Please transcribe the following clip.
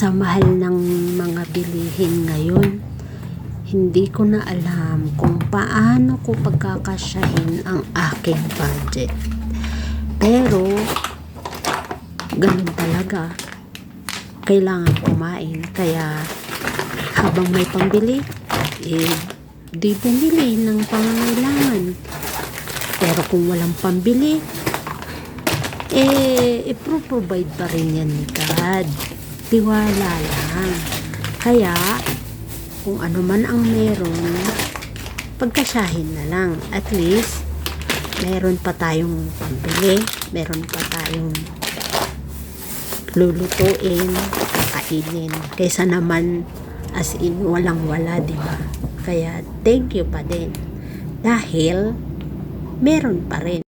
sa mahal ng mga bilihin ngayon, hindi ko na alam kung paano ko pagkakasyahin ang aking budget. Pero, ganun talaga. Kailangan kumain. Kaya, habang may pambili, eh, di bumili ng pangangailangan. Pero kung walang pambili, eh, ipro-provide pa rin yan ni God. Tiwala lang. Kaya, kung ano man ang meron, pagkasyahin na lang. At least, meron pa tayong pambili, meron pa tayong lulutuin, kakainin. Kaysa naman, as in, walang wala, di ba? Kaya, thank you pa din. Dahil, meron pa rin.